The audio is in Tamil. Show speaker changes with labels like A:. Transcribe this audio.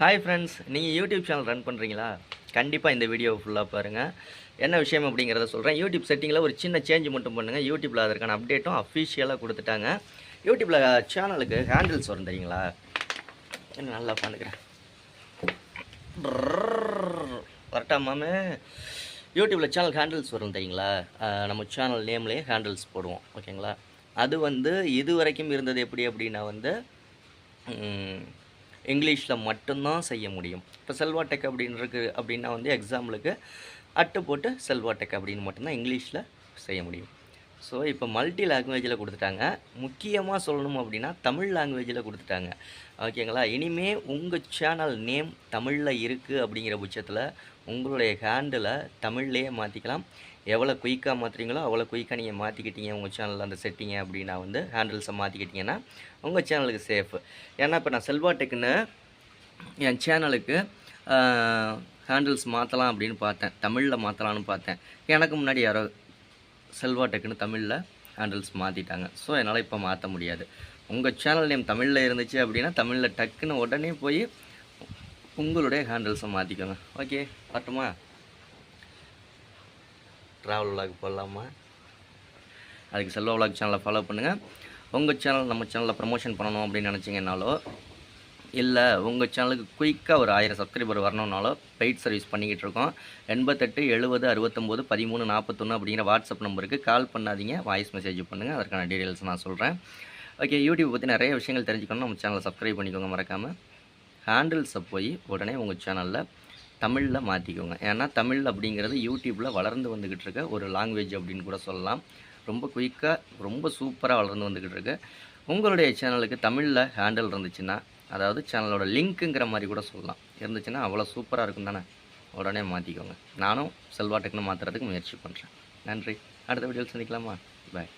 A: ஹாய் ஃப்ரெண்ட்ஸ் நீங்கள் யூடியூப் சேனல் ரன் பண்ணுறீங்களா கண்டிப்பாக இந்த வீடியோ ஃபுல்லாக பாருங்கள் என்ன விஷயம் அப்படிங்கிறத சொல்கிறேன் யூடியூப் செட்டிங்கில் ஒரு சின்ன சேஞ்ச் மட்டும் பண்ணுங்கள் யூடியூப்பில் அதற்கான அப்டேட்டும் அஃபிஷியலாக கொடுத்துட்டாங்க. யூடியூப்பில் சேனலுக்கு ஹேண்டில்ஸ் வரும் தெரியுங்களா? என்ன நல்லா பண்ணுக்கிறேன் வரட்டா மாமே. யூடியூப்பில் சேனல் ஹேண்டில்ஸ் வரும் தெரியுங்களா? நம்ம சேனல் நேம்லேயே ஹேண்டில்ஸ் போடுவோம். ஓகேங்களா அது வந்து இது வரைக்கும் இருந்தது எப்படி அப்படின்னா வந்து இங்கிலீஷில் மட்டும்தான் செய்ய முடியும். இப்போ செல்வா அப்படின்றது அப்படின்னு அப்படின்னா வந்து எக்ஸாம்பிளுக்கு அட்டு போட்டு செல்வாடெக் அப்படின்னு மட்டும்தான் இங்கிலீஷில் செய்ய முடியும். ஸோ இப்போ மல்டி லாங்குவேஜில் கொடுத்துட்டாங்க. முக்கியமாக சொல்லணும் அப்படின்னா தமிழ் லாங்குவேஜில் கொடுத்துட்டாங்க. ஓகேங்களா இனிமே உங்கள் சேனல் நேம் தமிழில் இருக்குது அப்படிங்கிற பட்சத்தில் உங்களுடைய ஹேண்டில் தமிழ்லேயே மாற்றிக்கலாம் எவ்வளோ குயிக்காக மாற்றுறீங்களோ அவ்வளோ குயிக்காக நீங்கள் மாற்றிக்கிட்டீங்க உங்கள் சேனலில் அந்த செட்டிங்க அப்படின்னா வந்து ஹேண்டில்ஸை மாற்றிக்கிட்டிங்கன்னா உங்கள் சேனலுக்கு சேஃப் ஏன்னா இப்போ நான் செல்வா டெக்குன்னு என் சேனலுக்கு ஹேண்டில்ஸ் மாற்றலாம் அப்படின்னு பார்த்தேன். தமிழில் மாற்றலான்னு பார்த்தேன். எனக்கு முன்னாடி யாரோ செல்வா டெக்குன்னு தமிழில் ஹேண்டில்ஸ் மாற்றிட்டாங்க ஸோ என்னால் இப்போ மாற்ற முடியாது. உங்கள் சேனல் நேம் தமிழில் இருந்துச்சு அப்படின்னா தமிழில் டக்குன்னு உடனே போய் உங்களுடைய ஹேண்டில்ஸை மாற்றிக்கோங்க ஓகே வரட்டுமா? ட்ராவல் விலாக் போடலாமா? அதுக்கு செல்வா விலாக் சேனலை ஃபாலோ பண்ணுங்கள் உங்கள் சேனல் நம்ம சேனலில் ப்ரமோஷன் பண்ணணும் அப்படின்னு நினச்சிங்கன்னாலோ இல்லை உங்கள் சேனலுக்கு குயிக்காக ஒரு ஆயிரம் சப்ஸ்கிரைபர் வரணுன்னாலும் பெய்ட் சர்வீஸ் பண்ணிக்கிட்டு இருக்கோம். எண்பத்தெட்டு எழுபது அறுபத்தொம்போது பதிமூணு நாற்பத்தொன்று அப்படிங்கிற வாட்ஸ்அப் நம்பருக்கு கால் பண்ணாதீங்க. வாய்ஸ் மெசேஜ் பண்ணுங்கள் அதற்கான டீட்டெயில்ஸ் நான் சொல்கிறேன் ஓகே யூடியூப் பற்றி நிறைய விஷயங்கள் தெரிஞ்சுக்கணும் நம்ம சேனலை சப்ஸ்கிரைப் பண்ணிக்கோங்க மறக்காமல் ஹேண்டில்ஸை போய் உடனே உங்கள் சேனலில் தமிழில் மாற்றிக்கோங்க ஏன்னா தமிழ் அப்படிங்கிறது யூடியூப்பில் வளர்ந்து வந்துக்கிட்டு இருக்க ஒரு லாங்குவேஜ் அப்படின்னு கூட சொல்லலாம். ரொம்ப குயிக்காக ரொம்ப சூப்பராக வளர்ந்து வந்துக்கிட்டு இருக்கு. உங்களுடைய சேனலுக்கு தமிழில் ஹேண்டில் இருந்துச்சுன்னா அதாவது சேனலோட லிங்க்குங்கிற மாதிரி கூட சொல்லலாம். இருந்துச்சுன்னா அவ்வளோ சூப்பராக இருக்கும் தானே? உடனே மாற்றிக்கோங்க நானும் செல்வா டெக்னோ மாற்றுறதுக்கு முயற்சி பண்ணுறேன் நன்றி. அடுத்த வீடியோவில் சந்திக்கலாமா? பாய்